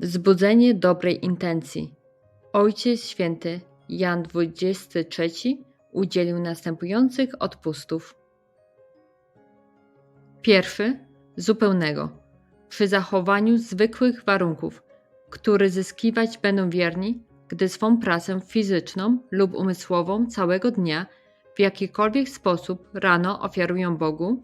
Wzbudzenie dobrej intencji. Ojciec Święty Jan XXIII udzielił następujących odpustów. Pierwszy zupełnego, przy zachowaniu zwykłych warunków, który zyskiwać będą wierni, gdy swą pracę fizyczną lub umysłową całego dnia w jakikolwiek sposób rano ofiarują Bogu.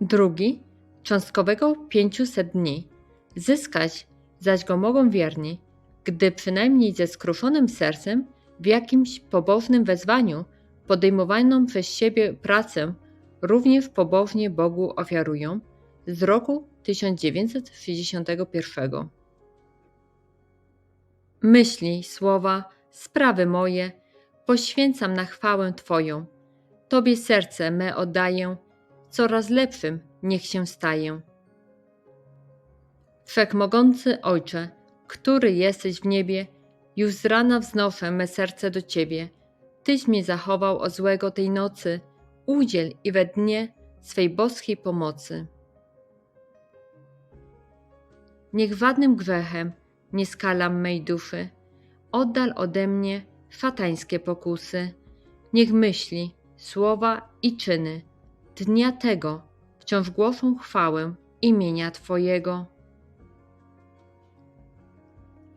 Drugi cząstkowego 500 dni. Zyskać zaś go mogą wierni, gdy przynajmniej ze skruszonym sercem w jakimś pobożnym wezwaniu podejmowaną przez siebie pracę również pobożnie Bogu ofiarują z roku 1961. Myśli, słowa, sprawy moje poświęcam na chwałę Twoją. Tobie serce me oddaję, coraz lepszym niech się staję. Wszechmogący Ojcze, który jesteś w niebie, już z rana wznoszę me serce do Ciebie. Tyś mnie zachował od złego tej nocy, udziel i we dnie swej boskiej pomocy. Niech wadnym grzechem nie skalam mej duszy, oddal ode mnie szatańskie pokusy. Niech myśli, słowa i czyny dnia tego wciąż głoszą chwałę imienia Twojego.